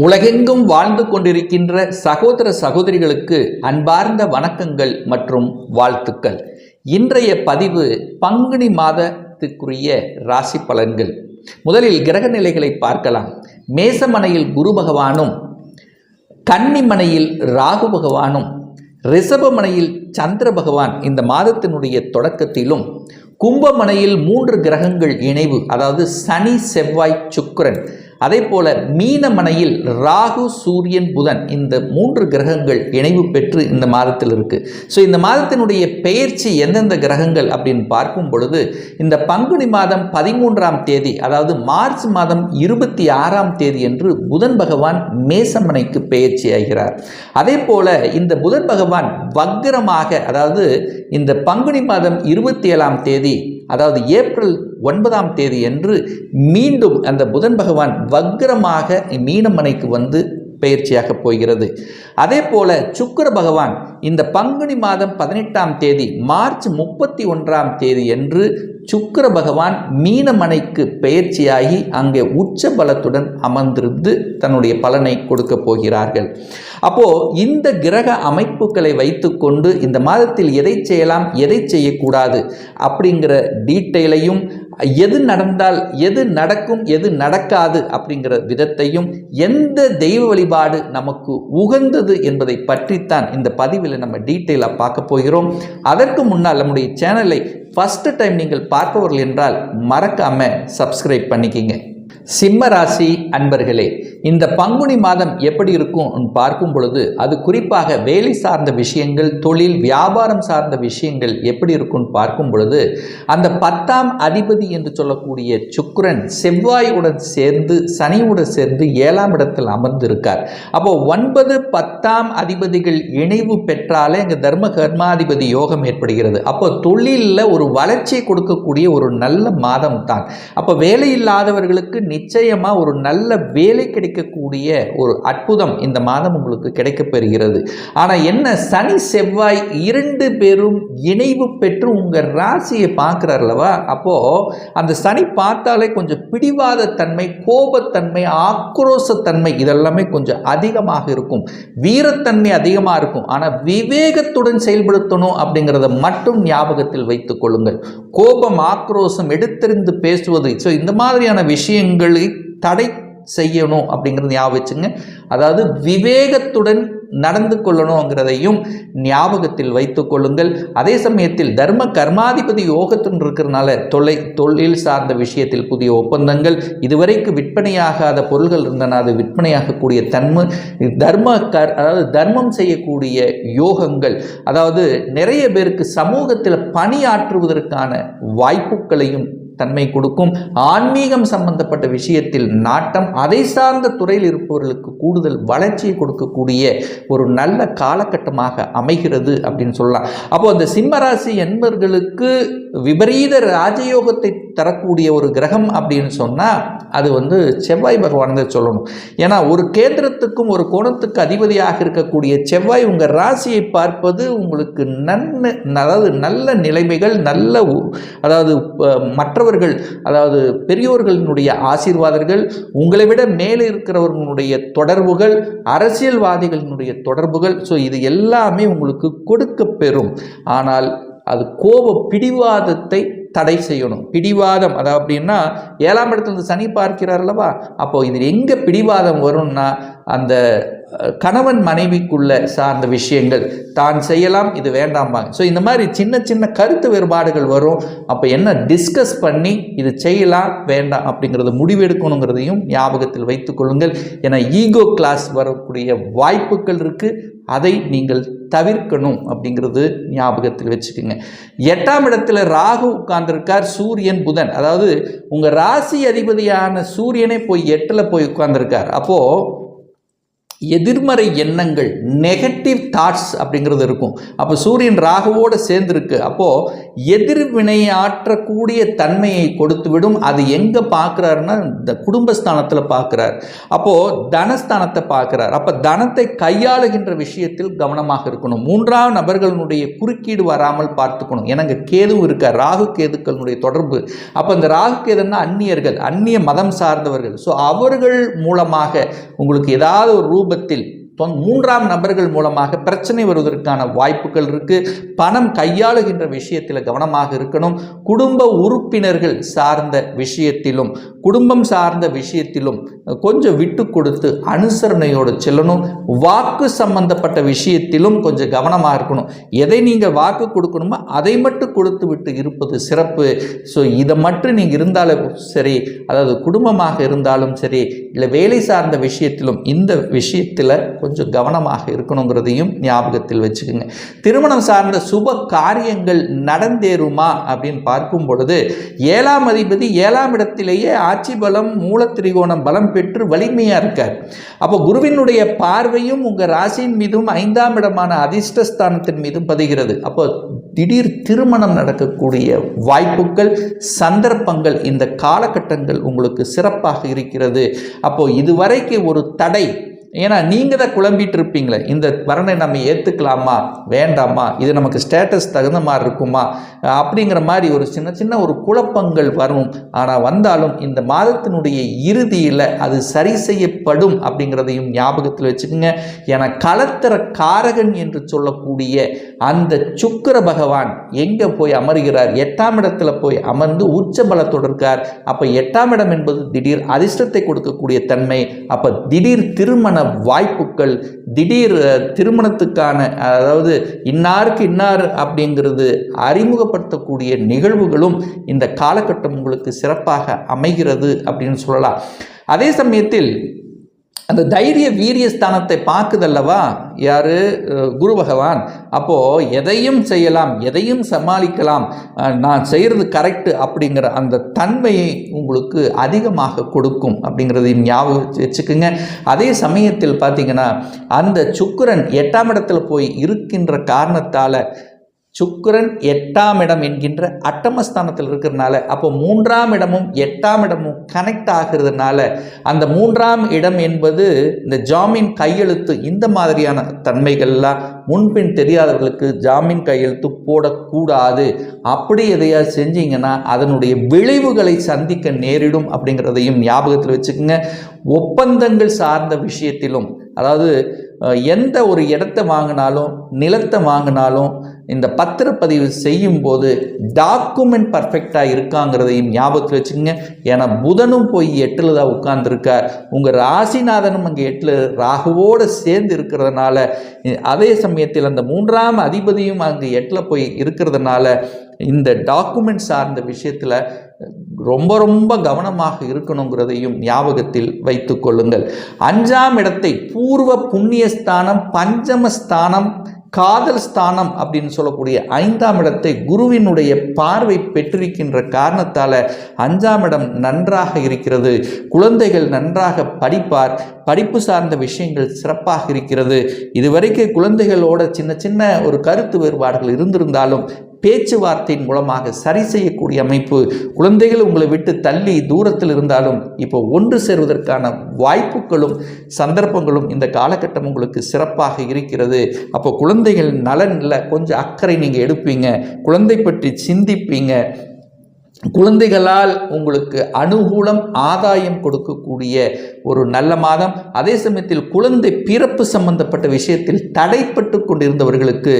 உலகெங்கும் வாழ்ந்து கொண்டிருக்கின்ற சகோதர சகோதரிகளுக்கு அன்பார்ந்த வணக்கங்கள் மற்றும் வாழ்த்துக்கள். இன்றைய பதிவு பங்குனி மாதத்துக்குரிய ராசி பலன்கள். முதலில் கிரக நிலைகளை பார்க்கலாம். மேசமனையில் குரு பகவானும் கன்னிமனையில் ராகு பகவானும் ரிஷபமனையில் சந்திர பகவான் இந்த மாதத்தினுடைய தொடக்கத்திலும் கும்பமனையில் மூன்று கிரகங்கள் இணைவு அதாவது சனி செவ்வாய் சுக்கரன் அதே போல மீனமனையில் ராகு சூரியன் புதன் இந்த மூன்று கிரகங்கள் இணைவு பெற்று இந்த மாதத்தில் இருக்கு. ஸோ இந்த மாதத்தினுடைய பெயர்ச்சி எந்தெந்த கிரகங்கள் அப்படின்னு பார்க்கும் பொழுது இந்த பங்குனி மாதம் பதிமூன்றாம் தேதி அதாவது மார்ச் மாதம் இருபத்தி ஆறாம் தேதி என்று புதன் பகவான் மேசமனைக்கு பெயர்ச்சி ஆகிறார். அதே போல இந்த புதன் பகவான் வக்ரமாக அதாவது இந்த பங்குனி மாதம் இருபத்தி ஏழாம் தேதி அதாவது ஏப்ரல் ஒன்பதாம் தேதி என்று மீண்டும் அந்த புதன் பகவான் வக்ரமாக மீனமனைக்கு வந்து பெயர்ச்சியாக போகிறது. அதே போல சுக்கர பகவான் இந்த பங்குனி மாதம் பதினெட்டாம் தேதி மார்ச் முப்பத்தி ஒன்றாம் தேதி என்று சுக்கர பகவான் மீனமனைக்கு பெயர்ச்சியாகி அங்கே உச்ச பலத்துடன் அமர்ந்திருந்து தன்னுடைய பலனை கொடுக்க போகிறார்கள். அப்போ இந்த கிரக அமைப்புகளை வைத்துக்கொண்டு இந்த மாதத்தில் எதை செய்யலாம் எதை செய்யக்கூடாது அப்படிங்கிற டீட்டெயிலையும் எது நடந்தால் எது நடக்கும் எது நடக்காது அப்படிங்கிற விதத்தையும் எந்த தெய்வ வழிபாடு நமக்கு உகந்தது என்பதை பற்றித்தான் இந்த பதிவில் நம்ம டீட்டெயிலாக பார்க்க போகிறோம். அதற்கு முன்னால் நம்முடைய சேனலை ஃபஸ்ட்டு டைம் நீங்கள் பார்ப்பவர்கள் என்றால் மறக்காமல் சப்ஸ்கிரைப் பண்ணிக்கிங்க. சிம்ம ராசி அன்பர்களே இந்த பங்குனி மாதம் எப்படி இருக்கும் பார்க்கும் பொழுது அது குறிப்பாக வேலை சார்ந்த விஷயங்கள் தொழில் வியாபாரம் சார்ந்த விஷயங்கள் எப்படி இருக்கும்னு பார்க்கும் பொழுது அந்த பத்தாம் அதிபதி என்று சொல்லக்கூடிய சுக்கரன் செவ்வாயுடன் சேர்ந்து சனியுடன் சேர்ந்து ஏழாம் இடத்தில் அமர்ந்திருக்கார். அப்போ ஒன்பது பத்தாம் அதிபதிகள் இணைவு பெற்றாலே இங்கே தர்ம கர்மாதிபதி யோகம் ஏற்படுகிறது. அப்போ தொழிலில் ஒரு வளர்ச்சியை கொடுக்கக்கூடிய ஒரு நல்ல மாதம் தான் அப்போ வேலை இல்லாதவர்களுக்கு நிச்சயமாக ஒரு நல்ல வேலை கிடைக்கக்கூடிய ஒரு அற்புதம் இந்த மாதம் உங்களுக்கு கிடைக்கப்பெறுகிறது ஆனால் என்ன? சனி செவ்வாய் இரண்டு பேரும் இணைவு பெற்று உங்கள் ராசியை பார்க்குறாருலவா அப்போது அந்த சனி பார்த்தாலே கொஞ்சம் பிடிவாத தன்மை கோபத்தன்மை ஆக்ரோசத்தன்மை இதெல்லாமே கொஞ்சம் அதிகமாக இருக்கும். வீரத்தன்மை அதிகமாக இருக்கும். ஆனால் விவேகத்துடன் செயல்படுத்தணும் அப்படிங்கிறத மட்டும் ஞாபகத்தில் வைத்துக் கொள்ளுங்கள். கோபம் ஆக்ரோசம் எடுத்தறிந்து பேசுவது. ஸோ இந்த மாதிரியான விஷயங்கள் தடை செய்யணும் அப்படிங்கிறது ஞாபகம் வச்சுங்க. அதாவது விவேகத்துடன் நடந்து கொள்ளணுங்கிறதையும் ஞாபகத்தில் வைத்து கொள்ளுங்கள். அதே சமயத்தில் தர்ம கர்மாதிபதி யோகத்துடன் இருக்கிறனால தொலை தொழில் சார்ந்த விஷயத்தில் புதிய ஒப்பந்தங்கள் இதுவரைக்கு விற்பனையாகாத பொருள்கள் இருந்தன அது விற்பனையாகக்கூடிய தன்மை தர்ம கர் அதாவது தர்மம் செய்யக்கூடிய யோகங்கள் அதாவது நிறைய பேருக்கு சமூகத்தில் பணியாற்றுவதற்கான வாய்ப்புகளையும் தன்மை கொடுக்கும். ஆன்மீகம் சம்பந்தப்பட்ட விஷயத்தில் நாட்டம் அதை சார்ந்த துறையில் இருப்பவர்களுக்கு கூடுதல் வளர்ச்சியை கொடுக்கக்கூடிய ஒரு நல்ல காலகட்டமாக அமைகிறது அப்படின்னு சொல்லலாம். அப்போ அந்த சிம்மராசி என்பர்களுக்கு விபரீத ராஜயோகத்தை தரக்கூடிய ஒரு கிரகம் அப்படின்னு சொன்னால் அது வந்து செவ்வாய் பகவான் தான் சொல்லணும். ஏன்னா ஒரு கேந்திரத்துக்கும் ஒரு கோணத்துக்கு அதிபதியாக இருக்கக்கூடிய செவ்வாய் உங்கள் ராசியை பார்ப்பது உங்களுக்கு நன்மை அதாவது நல்ல நிலைமைகள் நல்ல அதாவது மற்றவர் மற்றவர்கள் அதாவது பெரியோர்களினுடைய ஆசீர்வாதங்கள் உங்களை விட மேலே இருக்கிறவர்களுடைய தொடர்புகள் அரசியல்வாதிகளினுடைய தொடர்புகள் ஸோ இது எல்லாமே உங்களுக்கு கொடுக்க பெறும். ஆனால் அது கோப பிடிவாதத்தை தடை செய்யணும். பிடிவாதம் அதாவது அப்படின்னா ஏழாம் இடத்துல இருந்து சனி பார்க்கிறார் அல்லவா? அப்போது இதில் எங்கே பிடிவாதம் வரும்னா அந்த கணவன் மனைவிக்குள்ள சார்ந்த விஷயங்கள் தான் செய்யலாம் இது வேண்டாம்பாங்க. ஸோ இந்த மாதிரி சின்ன சின்ன கருத்து வேறுபாடுகள் வரும். அப்போ என்ன? டிஸ்கஸ் பண்ணி இது செய்யலாம் வேண்டாம் அப்படிங்கிறத முடிவெடுக்கணுங்கிறதையும் ஞாபகத்தில் வைத்துக்கொள்ளுங்கள் ஏன்னா ஈகோ கிளாஸ் வரக்கூடிய வாய்ப்புகள் இருக்குது அதை நீங்கள் தவிர்க்கணும் அப்படிங்கிறது ஞாபகத்தில் வச்சுக்கோங்க. எட்டாம் இடத்துல ராகு உட்கார்ந்துருக்கார் சூரியன் புதன். அதாவது உங்கள் ராசி அதிபதியான சூரியனே போய் எட்டில் போய் உட்கார்ந்துருக்கார். அப்போது எதிர்மறை எண்ணங்கள் நெகட்டிவ் தாட்ஸ் அப்படிங்கிறது இருக்கும். அப்போ சூரியன் ராகுவோடு சேர்ந்துருக்கு. அப்போது எதிர்வினையாற்றக்கூடிய தன்மையை கொடுத்துவிடும். அது எங்கே பார்க்குறாருன்னா இந்த குடும்பஸ்தானத்தில் பார்க்குறார். அப்போது தனஸ்தானத்தை பார்க்குறார். அப்போ தனத்தை கையாளுகின்ற விஷயத்தில் கவனமாக இருக்கணும். மூன்றாம் நபர்களுடைய குறுக்கீடு வராமல் பார்த்துக்கணும். எனக்கு கேதுவும் இருக்கார். ராகு கேதுக்களுடைய தொடர்பு. அப்போ இந்த ராகு கேதுன்னா அந்நியர்கள் அந்நிய மதம் சார்ந்தவர்கள். ஸோ அவர்கள் மூலமாக உங்களுக்கு ஏதாவது ஒரு ரூப குடும்பத்தில் மூன்றாம் நபர்கள் மூலமாக பிரச்சனை வருவதற்கான வாய்ப்புகள் இருக்கு. பணம் கையாளுகின்ற விஷயத்தில் கவனமாக இருக்கணும். குடும்ப உறுப்பினர்கள் சார்ந்த விஷயத்திலும் குடும்பம் சார்ந்த விஷயத்திலும் கொஞ்சம் விட்டு கொடுத்து அனுசரணையோடு செல்லணும். வாக்கு சம்பந்தப்பட்ட விஷயத்திலும் கொஞ்சம் கவனமாக இருக்கணும். எதை நீங்கள் வாக்கு கொடுக்கணுமோ அதை மட்டும் கொடுத்து விட்டு இருப்பது சிறப்பு. ஸோ இதை மட்டும் நீங்கள் இருந்தாலும் சரி அதாவது குடும்பமாக இருந்தாலும் சரி இல்லை வேலை சார்ந்த விஷயத்திலும் இந்த விஷயத்தில் கொஞ்சம் கவனமாக இருக்கணுங்கிறதையும் ஞாபகத்தில் வச்சுக்கோங்க. திருமணம் சார்ந்த சுப காரியங்கள் நடந்தேறுமா அப்படின்னு பார்க்கும் பொழுது ஏழாம் அதிபதி ஏழாம் இடத்திலேயே ஆட்சி பலம் மூலத்திரிகோணம் பலம் பெற்று வலிமையாக இருக்கார். அப்போ குருவினுடைய பார்வையும் உங்கள் ராசியின் மீதும் ஐந்தாம் இடமான அதிர்ஷ்டஸ்தானத்தின் மீதும் பதிகிறது. அப்போ திடீர் திருமணம் நடக்கக்கூடிய வாய்ப்புகள் சந்தர்ப்பங்கள் இந்த காலகட்டங்கள் உங்களுக்கு சிறப்பாக இருக்கிறது. அப்போ இதுவரைக்கு ஒரு தடை ஏன்னா நீங்கள் தான் குழம்பிட்டு இருப்பீங்களே. இந்த வரனை நம்ம ஏற்றுக்கலாமா வேண்டாமா? இது நமக்கு ஸ்டேட்டஸ் தகுந்த மாதிரி இருக்குமா? அப்படிங்கிற மாதிரி ஒரு சின்ன சின்ன ஒரு குழப்பங்கள் வரும். ஆனால் வந்தாலும் இந்த மாதத்தினுடைய இறுதியில் அது சரி செய்யப்படும் அப்படிங்கிறதையும் ஞாபகத்தில் வச்சுக்கோங்க. என களத்திர காரகன் என்று சொல்லக்கூடிய அந்த சுக்கிர பகவான் எங்கே போய் அமர்கிறார்? எட்டாம் இடத்துல போய் அமர்ந்து உச்ச பலத்தோடு இருக்கார். அப்போ எட்டாம் இடம் என்பது திடீர் அதிர்ஷ்டத்தை கொடுக்கக்கூடிய தன்மை. அப்போ திடீர் திருமண வாய்ப்புகள் திடீர் திருமணத்துக்கான அதாவது இன்னாருக்கு இன்னார் அப்படிங்கிறது அறிமுகப்படுத்தக்கூடிய நிகழ்வுகளும் இந்த காலகட்டம் உங்களுக்கு சிறப்பாக அமைகிறது அப்படின்னு சொல்லலாம். அதே சமயத்தில் அந்த தைரிய வீரிய ஸ்தானத்தை பார்க்குதல்லவா? யாரு? குரு பகவான். அப்போது எதையும் செய்யலாம் எதையும் சமாளிக்கலாம். நான் செய்கிறது கரெக்டு அப்படிங்கிற அந்த தன்மையை உங்களுக்கு அதிகமாக கொடுக்கும் அப்படிங்கிறதையும் ஞாபகம் வச்சுக்கோங்க. அதே சமயத்தில் பார்த்தீங்கன்னா அந்த சுக்கரன் எட்டாம் இடத்துல போய் இருக்கின்ற காரணத்தால் சுக்கரன் எட்டாம் இடம் என்கின்ற அட்டமஸ்தானத்தில் இருக்கிறதுனால அப்போ மூன்றாம் இடமும் எட்டாம் இடமும் கனெக்ட் ஆகிறதுனால அந்த மூன்றாம் இடம் என்பது இந்த ஜாமீன் கையெழுத்து இந்த மாதிரியான தன்மைகள்லாம் முன்பின் தெரியாதவர்களுக்கு ஜாமீன் கையெழுத்து போடக்கூடாது. அப்படி எதையா செஞ்சீங்கன்னா அதனுடைய விளைவுகளை சந்திக்க நேரிடும் அப்படிங்கிறதையும் ஞாபகத்தில் வச்சுக்கோங்க. ஒப்பந்தங்கள் சார்ந்த விஷயத்திலும் அதாவது எந்த ஒரு இடத்த வாங்கினாலும் நிலத்தை வாங்கினாலும் இந்த பத்திரப்பதிவு செய்யும் போது டாக்குமெண்ட் பர்ஃபெக்டாக இருக்காங்கிறதையும் ஞாபகத்தில் வச்சுக்கோங்க. ஏன்னா புதனும் போய் எட்டில் தான் உட்கார்ந்துருக்கார். உங்கள் ராசிநாதனும் அங்கே எட்டில் ராகுவோடு சேர்ந்து இருக்கிறதுனால அதே சமயத்தில் அந்த மூன்றாம் அதிபதியும் அங்கே எட்டில் போய் இருக்கிறதுனால இந்த டாக்குமெண்ட் சார்ந்த விஷயத்தில் ரொம்ப ரொம்ப கவனமாக இருக்கணுங்கிறதையும் ஞாபகத்தில் வைத்து கொள்ளுங்கள். அஞ்சாம் இடத்தை பூர்வ புண்ணியஸ்தானம் பஞ்சமஸ்தானம் காதல் ஸ்தானம் அப்படின்னு சொல்லக்கூடிய ஐந்தாம் இடத்தை குருவினுடைய பார்வை பெற்றிருக்கின்ற காரணத்தால் அஞ்சாம் இடம் நன்றாக இருக்கிறது. குழந்தைகள் நன்றாக படிப்பார். படிப்பு சார்ந்த விஷயங்கள் சிறப்பாக இருக்கிறது. இதுவரைக்கும் குழந்தைகளோட சின்ன சின்ன ஒரு கருத்து வேறுபாடுகள் இருந்திருந்தாலும் பேச்சுவார்த்தையின் மூலமாக சரி செய்யக்கூடிய அமைப்பு குழந்தைகள் உங்களை விட்டு தள்ளி தூரத்தில் இருந்தாலும் இப்போ ஒன்று சேருவதற்கான வாய்ப்புகளும் சந்தர்ப்பங்களும் இந்த காலகட்டம் உங்களுக்கு சிறப்பாக இருக்கிறது. அப்போ குழந்தைகள் நலனில் கொஞ்சம் அக்கறை நீங்கள் எடுப்பீங்க. குழந்தை பற்றி சிந்திப்பீங்க. குழந்தைகளால் உங்களுக்கு அனுகூலம் ஆதாயம் கொடுக்கக்கூடிய ஒரு நல்ல மாதம். அதே சமயத்தில் குழந்தை பிறப்பு சம்பந்தப்பட்ட விஷயத்தில் தடைப்பட்டு கொண்டிருந்தவர்களுக்கு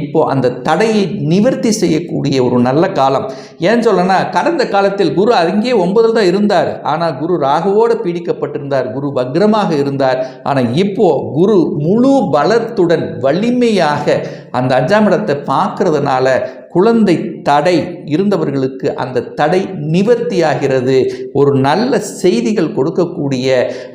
இப்போ அந்த தடையை நிவர்த்தி செய்யக்கூடிய ஒரு நல்ல காலம். ஏன் சொல்லனா கடந்த காலத்தில் குரு அங்கேயே ஒன்பதில் தான் இருந்தார். ஆனால் குரு ராகுவோடு பீடிக்கப்பட்டிருந்தார். குரு வக்ரமாக இருந்தார். ஆனால் இப்போ குரு முழு பலத்துடன் வலிமையாக அந்த அஞ்சாம் இடத்தை பார்க்கறதுனால குழந்தை தடை இருந்தவர்களுக்கு அந்த தடை நிவர்த்தியாகிறது. ஒரு நல்ல செய்திகள் கொடுக்கக்கூடிய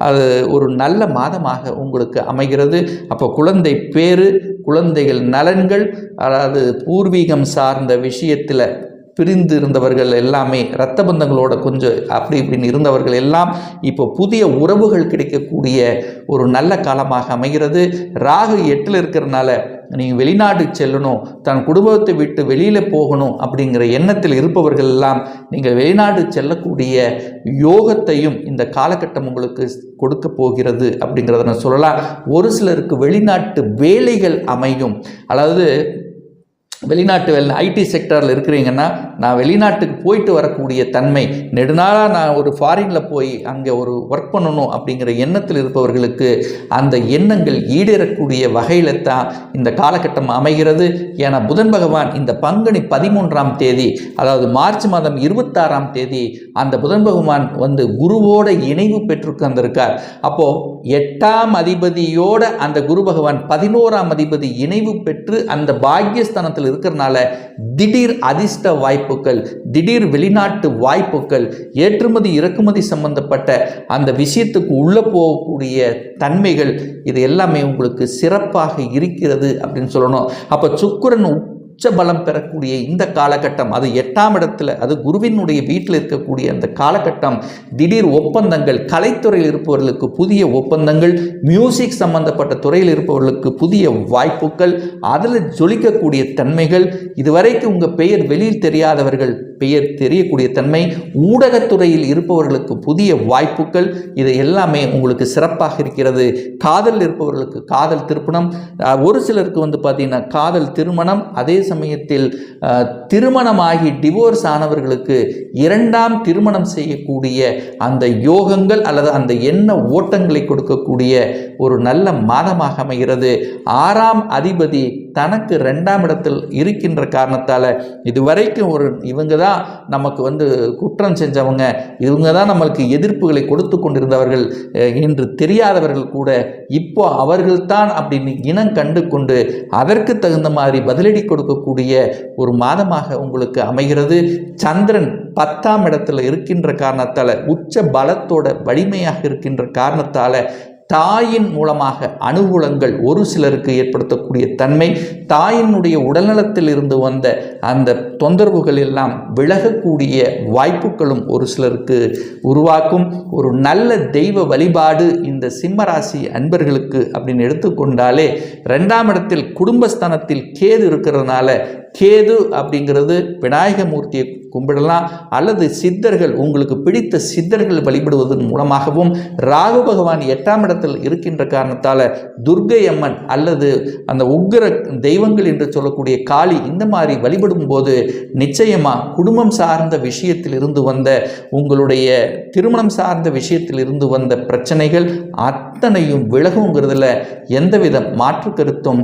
அது ஒரு நல்ல மாதமாக உங்களுக்கு அமைகிறது. அப்போ குழந்தை பேரு குழந்தைகள் நலன்கள் அதாவது பூர்வீகம் சார்ந்த விஷயத்தில் பிரிந்து இருந்தவர்கள் எல்லாமே இரத்த பந்தங்களோட கொஞ்சம் அப்படி இப்படின்னு இருந்தவர்கள் எல்லாம் இப்போ புதிய உறவுகள் கிடைக்கக்கூடிய ஒரு நல்ல காலமாக அமைகிறது. ராகு எட்டில் இருக்கிறனால நீங்கள் வெளிநாடு செல்லணும் தன் குடும்பத்தை விட்டு வெளியில் போகணும் அப்படிங்கிற எண்ணத்தில் இருப்பவர்கள் எல்லாம் நீங்கள் வெளிநாடு செல்லக்கூடிய யோகத்தையும் இந்த காலகட்டம் உங்களுக்கு கொடுக்க போகிறது அப்படிங்கிறத நான் சொல்லலாம். ஒரு சிலருக்கு வெளிநாட்டு வேலைகள் அமையும். அதாவது வெளிநாட்டு வெளி ஐடி செக்டரில் இருக்கிறீங்கன்னா நான் வெளிநாட்டுக்கு போயிட்டு வரக்கூடிய தன்மை நெடுநாளாக நான் ஒரு ஃபாரினில் போய் அங்கே ஒரு ஒர்க் பண்ணணும் அப்படிங்கிற எண்ணத்தில் இருப்பவர்களுக்கு அந்த எண்ணங்கள் ஈடேறக்கூடிய வகையில் தான் இந்த காலகட்டம் அமைகிறது. ஏன்னா புதன் பகவான் இந்த பங்குனி பதிமூன்றாம் தேதி அதாவது மார்ச் மாதம் இருபத்தாறாம் தேதி அந்த புதன் பகவான் வந்து குருவோட இணைவு பெற்றுக்கந்திருக்கார் அப்போது எட்டாம் அதிபதியோட அந்த குரு பகவான் பதினோராம் அதிபதி இணைவு பெற்று அந்த பாக்கியஸ்தானத்தில் இருக்கிறதுனால திடீர் அதிர்ஷ்ட வாய்ப்புகள் திடீர் வெளிநாட்டு வாய்ப்புகள் ஏற்றுமதி இறக்குமதி சம்பந்தப்பட்ட அந்த விஷயத்துக்கு உள்ளே போகக்கூடிய தன்மைகள் இது எல்லாமே உங்களுக்கு சிறப்பாக இருக்கிறது அப்படின்னு சொல்லணும். அப்போ சுக்கரன் உச்ச பலம் பெறக்கூடிய இந்த காலகட்டம் அது எட்டாம் இடத்துல அது குருவினுடைய வீட்டில் இருக்கக்கூடிய அந்த காலகட்டம் திடீர் ஒப்பந்தங்கள் கலைத்துறையில் இருப்பவர்களுக்கு புதிய ஒப்பந்தங்கள் மியூசிக் சம்பந்தப்பட்ட துறையில் இருப்பவர்களுக்கு புதிய வாய்ப்புகள் அதில் ஜொலிக்கக்கூடிய தன்மைகள் இதுவரைக்கும் உங்கள் பெயர் வெளியில் தெரியாதவர்கள் பெயர் தெரியக்கூடிய தன்மை ஊடகத்துறையில் இருப்பவர்களுக்கு புதிய வாய்ப்புகள் இது எல்லாமே உங்களுக்கு சிறப்பாக இருக்கிறது. காதல் இருப்பவர்களுக்கு காதல் திருப்பணம். ஒரு சிலருக்கு வந்து பார்த்தீங்கன்னா காதல் திருமணம் அதே சமயத்தில் திருமணமாகி டிவோர்ஸ் ஆனவர்களுக்கு இரண்டாம் திருமணம் செய்யக்கூடிய அந்த யோகங்கள் அல்லது அந்த எண்ண ஓட்டங்களை கொடுக்கக்கூடிய ஒரு நல்ல மாதமாக அமைகிறது. ஆறாம் அதிபதி தனக்கு ரெண்டாம் இடத்தில் இருக்கின்ற காரணத்தால் இதுவரைக்கும் ஒரு இவங்க தான் நமக்கு வந்து குற்றம் செஞ்சவங்க இவங்க தான் நம்மளுக்கு எதிர்ப்புகளை கொடுத்து கொண்டிருந்தவர்கள் என்று தெரியாதவர்கள் கூட இப்போ அவர்கள்தான் அப்படின்னு இனம் கண்டு கொண்டு அதற்கு தகுந்த மாதிரி பதிலடி கொடுக்கக்கூடிய ஒரு மாதமாக உங்களுக்கு அமைகிறது. சந்திரன் பத்தாம் இடத்துல இருக்கின்ற காரணத்தால் உச்ச பலத்தோட வலிமையாக இருக்கின்ற காரணத்தால் தாயின் மூலமாக அனுகூலங்கள் ஒரு சிலருக்கு ஏற்படுத்தக்கூடிய தன்மை தாயினுடைய உடல்நலத்தில் இருந்து வந்த அந்த தொந்தரவுகள் எல்லாம் விலகக்கூடிய வாய்ப்புகளும் ஒரு சிலருக்கு உருவாக்கும். ஒரு நல்ல தெய்வ வழிபாடு இந்த சிம்மராசி அன்பர்களுக்கு அப்படின்னு எடுத்துக்கொண்டாலே ரெண்டாம் இடத்தில் குடும்பஸ்தானத்தில் கேது இருக்கிறதுனால கேது அப்படிங்கிறது விநாயக மூர்த்தியை கும்பிடலாம். அல்லது சித்தர்கள் உங்களுக்கு பிடித்த சித்தர்கள் வழிபடுவதன் மூலமாகவும் ராகு பகவான் எட்டாம் இடத்தில் இருக்கின்ற காரணத்தால் துர்க்கை அம்மன் அல்லது அந்த உக்ர தெய்வங்கள் என்று சொல்லக்கூடிய காளி இந்த மாதிரி வழிபடும் போது நிச்சயமாக குடும்பம் சார்ந்த விஷயத்தில் இருந்து வந்த உங்களுடைய திருமணம் சார்ந்த விஷயத்தில் இருந்து வந்த பிரச்சனைகள் அத்தனையும் விலகுங்கிறதுல எந்தவித மாற்று கருத்தும்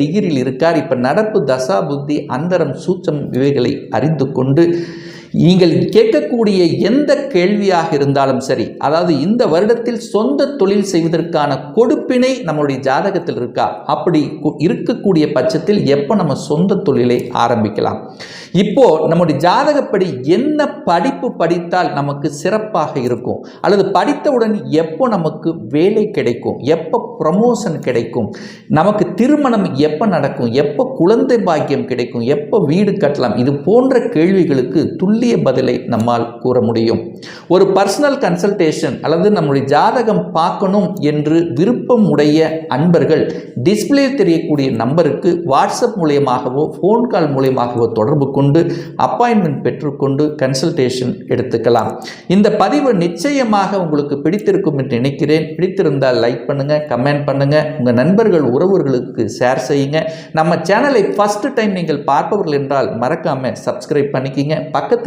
டிகிரியில் இருக்கார். இப்போ நடப்பு தசா புத்தி அந்தரம் சூச்சம் இவைகளை அறிந்து கொண்டு நீங்கள் கேட்கக்கூடிய எந்த கேள்வியாக இருந்தாலும் சரி அதாவது இந்த வருடத்தில் சொந்த தொழில் செய்வதற்கான கொடுப்பினை நம்மளுடைய ஜாதகத்தில் இருக்கா? அப்படி கு- இருக்கக்கூடிய பட்சத்தில் எப்போ நம்ம சொந்த தொழிலை ஆரம்பிக்கலாம்? இப்போ நம்முடைய ஜாதகப்படி என்ன படிப்பு படித்தால் நமக்கு சிறப்பாக இருக்கும்? அல்லது படித்தவுடன் எப்போ நமக்கு வேலை கிடைக்கும்? எப்போ ப்ரமோஷன் கிடைக்கும்? நமக்கு திருமணம் எப்போ நடக்கும்? எப்போ குழந்தை பாக்கியம் கிடைக்கும்? எப்போ வீடு கட்டலாம்? இது போன்ற கேள்விகளுக்கு துள்ளி துல்லிய பதிலை நம்மால் கூற முடியும். ஒரு பர்சனல் கன்சல்டேஷன் அல்லது நம்முடைய ஜாதகம் பார்க்கணும் என்று விருப்பம் உடைய அன்பர்கள் டிஸ்பிளே தெரியக்கூடிய நம்பருக்கு வாட்ஸ்அப் மூலியமாகவோ ஃபோன் கால் மூலியமாகவோ தொடர்பு கொண்டு அப்பாயின்மெண்ட் பெற்றுக்கொண்டு கன்சல்டேஷன் எடுத்துக்கலாம். இந்த பதிவு நிச்சயமாக உங்களுக்கு பிடித்திருக்கும் என்று நினைக்கிறேன். பிடித்திருந்தால் லைக் பண்ணுங்க கமெண்ட் பண்ணுங்க உங்கள் நண்பர்கள் உறவுகளுக்கு ஷேர் செய்யுங்க. நம்ம சேனலை ஃபஸ்ட்டு டைம் நீங்கள் பார்ப்பவர்கள் என்றால் மறக்காமல் சப்ஸ்கிரைப் பண்ணிக்கிங்க. பக்கத்தில்